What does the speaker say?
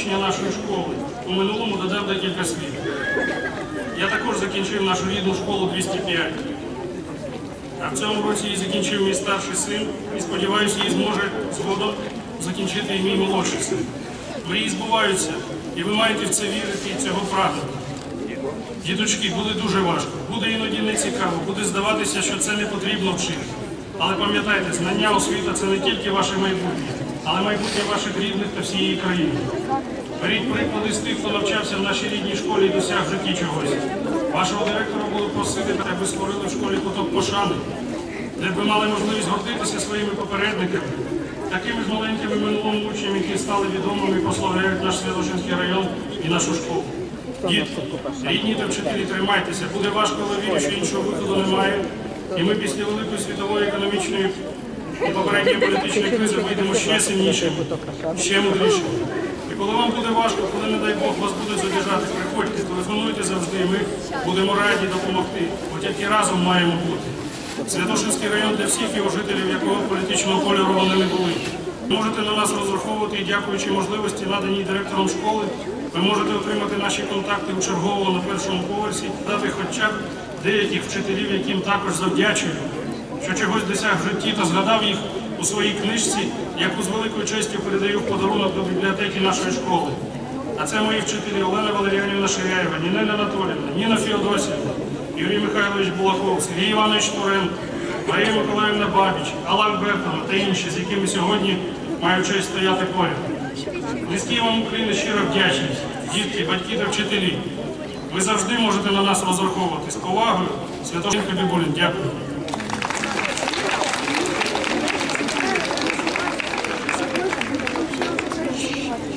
учня нашої школи. У минулому додав декілька слів. Я також закінчив нашу рідну школу 205. А в цьому році її закінчив мій старший син і сподіваюся, її зможе згодом закінчити і мій молодший син. Мрії збуваються, і ви маєте в це вірити і цього прагнути. Діточки, буде дуже важко, буде іноді нецікаво, буде здаватися, що це не потрібно вчити. Але пам'ятайте, знання освіта це не тільки ваше майбутнє, але майбутнє ваших рідних та всієї країни. Беріть приклади з тих, хто навчався в нашій рідній школі і досяг в житті чогось. Вашого директора буду просити, аби створили в школі куток пошани, де б ви мали можливість гордитися своїми попередниками, такими ж маленькими минулими учнями, які стали відомими і прославляють наш Святошинський район і нашу школу. Дітки, рідні та вчителі, тримайтеся. Буде важко, але вірю, що іншого виходу немає. І ми після великої світової економічної і попередньої політичної кризи вийдемо ще сильнішими, ще мудрішими. І коли вам буде важко, коли, не дай Бог, вас будуть задержати, приходьте, телефонуйте завжди, і ми будемо раді допомогти, бо тільки разом маємо бути. Святошинський район для всіх його жителів, якого політичного кольору вони не були. Можете на нас розраховувати і дякуючи можливості, наданій директором школи, ви можете отримати наші контакти у чергового на першому поверсі, дати хоча б деяких вчителів, яким також завдячую, що чогось досяг в житті та згадав їх у своїй книжці, яку з великою честю передаю в подарунок до бібліотеки нашої школи. А це мої вчителі Олена Валеріанівна Ширяєва, Ніна Анатолівна, Ніна Феодосівна, Юрій Михайлович Булаков, Сергій Іванович Турен, Марія Миколаївна Бабіч, Алла Альбертовна та інші, з якими сьогодні маю честь стояти поряд. Низький вам уклін і щира вдячність, дітки, батьки та вчителі. Ви завжди можете на нас розраховувати з повагою. Святошинка Бібулін, дякую.